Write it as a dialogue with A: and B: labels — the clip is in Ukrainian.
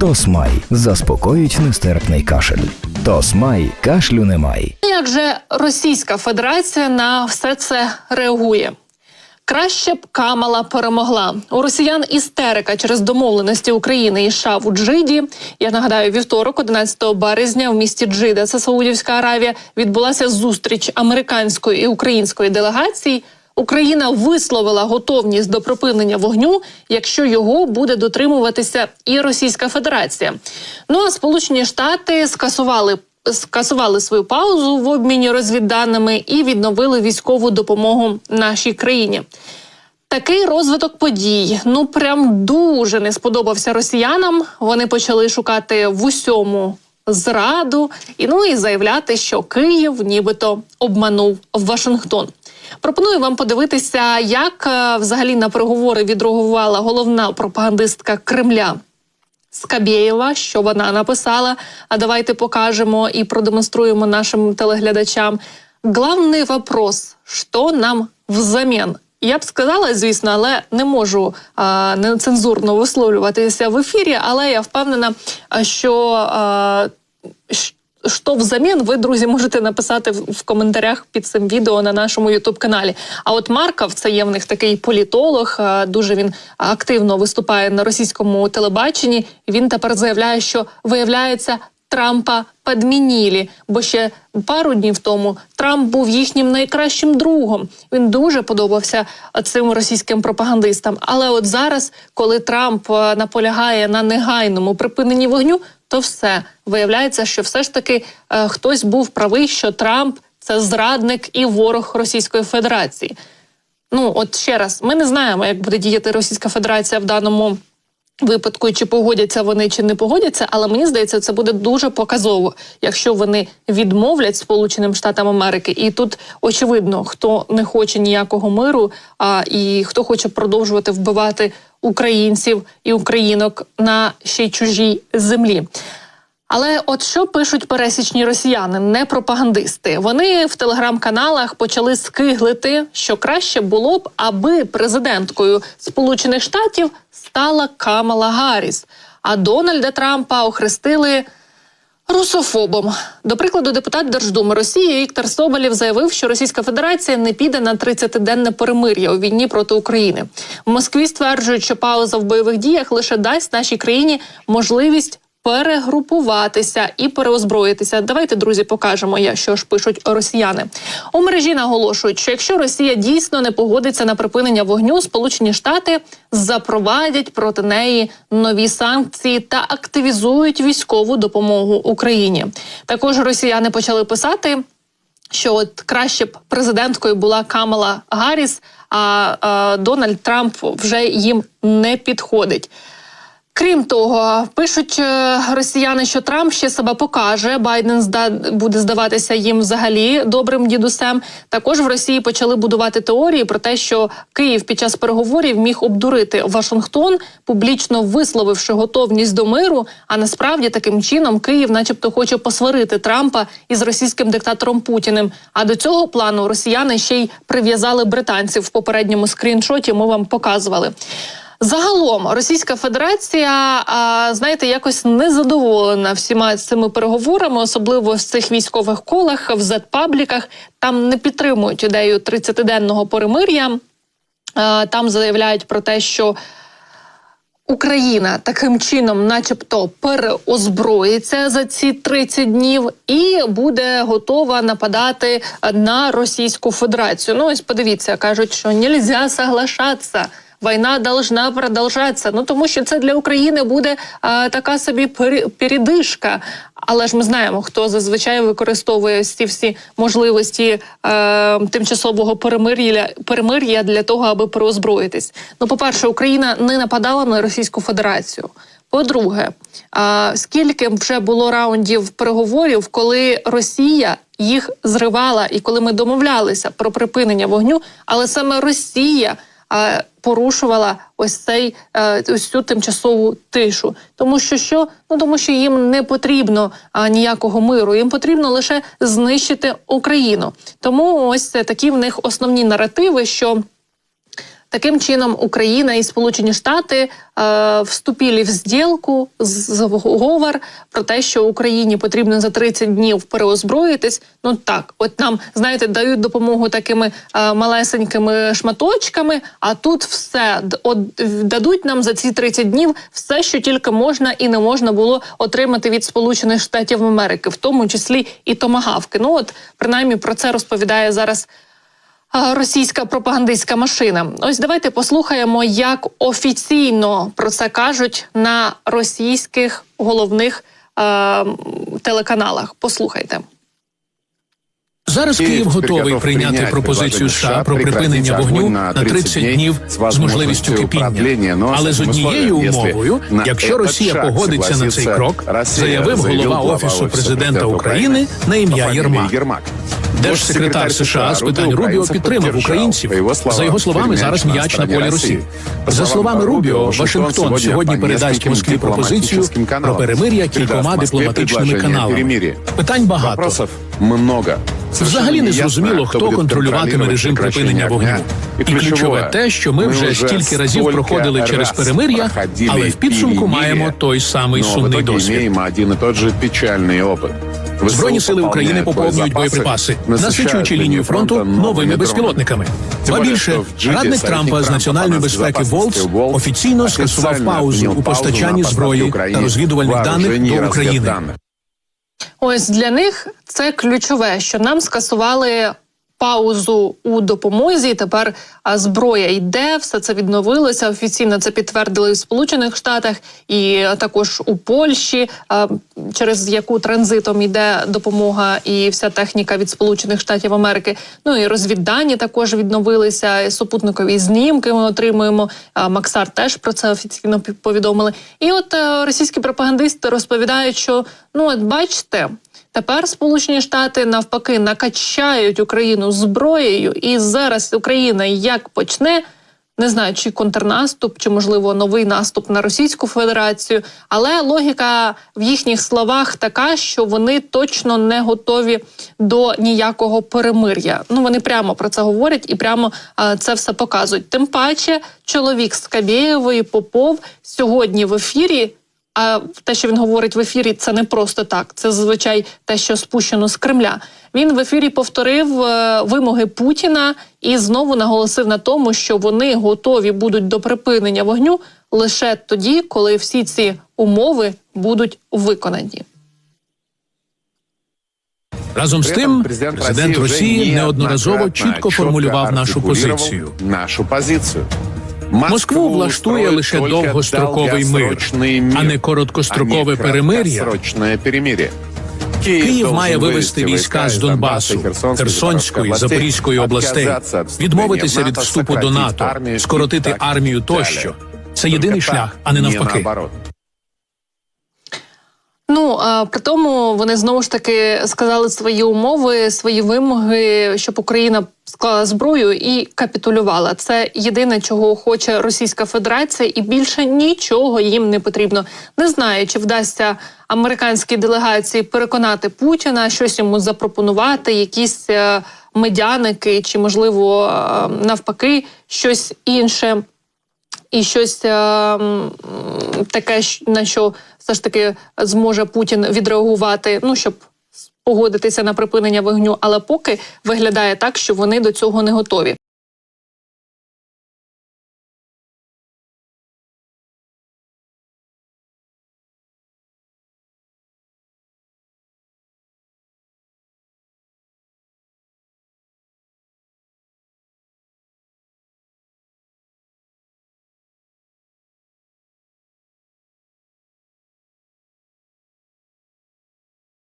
A: Тосмай заспокоїть нестерпний кашель. Тосмай кашлю немає.
B: Як же Російська Федерація на все це реагує? Краще б Камала перемогла. У росіян істерика через домовленості України і США в Джиді. Я нагадаю, вівторок, 11 березня, в місті Джида, це Саудівська Аравія, відбулася зустріч американської і української делегацій. Україна висловила готовність до припинення вогню, якщо його буде дотримуватися і Російська Федерація. Ну а Сполучені Штати скасували скасували свою паузу в обміні розвідданими і відновили військову допомогу нашій країні. Такий розвиток подій ну прям дуже не сподобався росіянам. Вони почали шукати в усьому зраду і ну і заявляти, що Київ нібито обманув Вашингтон. Пропоную вам подивитися, як е, взагалі на переговори відреагувала головна пропагандистка Кремля Скабєєва, що вона написала. А давайте покажемо і продемонструємо нашим телеглядачам. Главний вопрос: що нам взамін? Я б сказала, звісно, але не можу а, нецензурно висловлюватися в ефірі. Але я впевнена, що а, що взамін, ви, друзі, можете написати в коментарях під цим відео на нашому ютуб каналі. А от Марков, це є в них такий політолог, дуже він активно виступає на російському телебаченні. Він тепер заявляє, що виявляється. Трампа підмінілі, бо ще пару днів тому Трамп був їхнім найкращим другом. Він дуже подобався цим російським пропагандистам. Але от зараз, коли Трамп е, наполягає на негайному припиненні вогню, то все виявляється, що все ж таки е, хтось був правий, що Трамп це зрадник і ворог Російської Федерації. Ну от ще раз, ми не знаємо, як буде діяти Російська Федерація в даному випадку, чи погодяться вони, чи не погодяться, але мені здається, це буде дуже показово, якщо вони відмовлять Сполученим Штатам Америки. І тут очевидно, хто не хоче ніякого миру, а і хто хоче продовжувати вбивати українців і українок на ще й чужій землі. Але от що пишуть пересічні росіяни, не пропагандисти. Вони в телеграм-каналах почали скиглити, що краще було б, аби президенткою Сполучених Штатів стала Камала Гарріс, а Дональда Трампа охрестили русофобом. До прикладу, депутат Держдуми Росії Віктор Соболєв заявив, що Російська Федерація не піде на 30-денне перемир'я у війні проти України. В Москві стверджують, що пауза в бойових діях лише дасть нашій країні можливість. Перегрупуватися і переозброїтися. Давайте, друзі, покажемо, що ж пишуть росіяни. У мережі наголошують, що якщо Росія дійсно не погодиться на припинення вогню, Сполучені Штати запровадять проти неї нові санкції та активізують військову допомогу Україні. Також росіяни почали писати. Що от краще б президенткою була Камала Гарріс, а, а Дональд Трамп вже їм не підходить. Крім того, пишуть е, росіяни, що Трамп ще себе покаже. Байден зда буде здаватися їм взагалі добрим дідусем. Також в Росії почали будувати теорії про те, що Київ під час переговорів міг обдурити Вашингтон, публічно висловивши готовність до миру. А насправді таким чином Київ, начебто, хоче посварити Трампа із російським диктатором Путіним. А до цього плану росіяни ще й прив'язали британців в попередньому скріншоті. Ми вам показували. Загалом Російська Федерація, знаєте, якось не задоволена всіма цими переговорами, особливо в цих військових колах, в зет-пабліках. Там не підтримують ідею 30-денного перемир'я. Там заявляють про те, що Україна таким чином, начебто, переозброїться за ці 30 днів і буде готова нападати на Російську Федерацію. Ну ось подивіться, кажуть, що нельзя соглашатися. Війна должна продовжатися. Ну тому що це для України буде а, така собі передишка. Але ж ми знаємо, хто зазвичай використовує ці всі можливості е, тимчасового перемир'я перемир'я для того, аби переозброїтись. Ну, по-перше, Україна не нападала на Російську Федерацію. По-друге, а, скільки вже було раундів переговорів, коли Росія їх зривала, і коли ми домовлялися про припинення вогню, але саме Росія порушувала ось цей е, ось цю тимчасову тишу, тому що що? Ну тому що їм не потрібно а, ніякого миру, їм потрібно лише знищити Україну. Тому ось такі в них основні наративи, що Таким чином Україна і Сполучені Штати е, вступили в зділку з зговор про те, що Україні потрібно за 30 днів переозброїтись. Ну так, от нам знаєте, дають допомогу такими е, малесенькими шматочками. А тут все от, дадуть нам за ці 30 днів все, що тільки можна і не можна було отримати від Сполучених Штатів Америки, в тому числі і томагавки. Ну от принаймні про це розповідає зараз російська пропагандистська машина. Ось давайте послухаємо, як офіційно про це кажуть на російських головних е, телеканалах. Послухайте.
C: Зараз
D: Київ
C: готовий прийняти пропозицію США про припинення вогню на
D: на
C: 30 днів з можливістю кипіння. Але з однією умовою,
D: якщо
C: Росія погодиться на цей крок, заявив голова офісу президента України на ім'я Єрмак. Держсекретар США з питань Рубіо підтримав українців. За його словами, зараз м'яч на полі Росії. За словами Рубіо, Вашингтон сьогодні передасть Москві пропозицію про перемир'я кількома дипломатичними каналами. Питань багато. Взагалі не зрозуміло, хто контролюватиме режим припинення вогню. І ключове те, що ми вже стільки разів проходили через перемир'я, але в підсумку маємо той самий сумний досвід. Збройні сили України поповнюють боєприпаси, насичуючи лінію фронту новими безпілотниками. Ба більше радник Трампа з національної безпеки Волц офіційно скасував паузу у постачанні зброї та розвідувальних даних до України.
B: Ось для них це ключове, що нам скасували паузу у допомозі. і Тепер зброя йде, все це відновилося. Офіційно це підтвердили в Сполучених Штатах і також у Польщі, через яку транзитом йде допомога і вся техніка від Сполучених Штатів Америки. Ну і розвіддані також відновилися. Супутникові знімки ми отримуємо. Максар теж про це офіційно повідомили. І от е, російські пропагандисти розповідають, що ну от бачите. Тепер Сполучені Штати навпаки накачають Україну зброєю, і зараз Україна як почне. Не знаю, чи контрнаступ, чи можливо новий наступ на Російську Федерацію, але логіка в їхніх словах така, що вони точно не готові до ніякого перемир'я. Ну вони прямо про це говорять і прямо а, це все показують. Тим паче, чоловік Скабєєвої Попов сьогодні в ефірі а те, що він говорить в ефірі, це не просто так. Це зазвичай те, що спущено з Кремля. Він в ефірі повторив е, вимоги Путіна і знову наголосив на тому, що вони готові будуть до припинення вогню лише тоді, коли всі ці умови будуть виконані.
C: Разом з тим, президент Росії неодноразово чітко формулював нашу позицію.
D: Нашу позицію.
C: Москву влаштує лише довгостроковий мир, а не короткострокове перемир'я. Київ має вивести війська з Донбасу, Херсонської, Запорізької областей, відмовитися від вступу до НАТО, скоротити армію тощо. Це єдиний шлях, а не навпаки.
B: Ну а при тому вони знову ж таки сказали свої умови, свої вимоги, щоб Україна склала зброю і капітулювала. Це єдине, чого хоче Російська Федерація, і більше нічого їм не потрібно. Не знаю, чи вдасться американській делегації переконати Путіна, щось йому запропонувати, якісь е, медяники, чи можливо е, навпаки щось інше і щось е, таке, на що все ж таки зможе Путін відреагувати, ну щоб погодитися на припинення вогню, але поки виглядає так, що вони до цього не готові.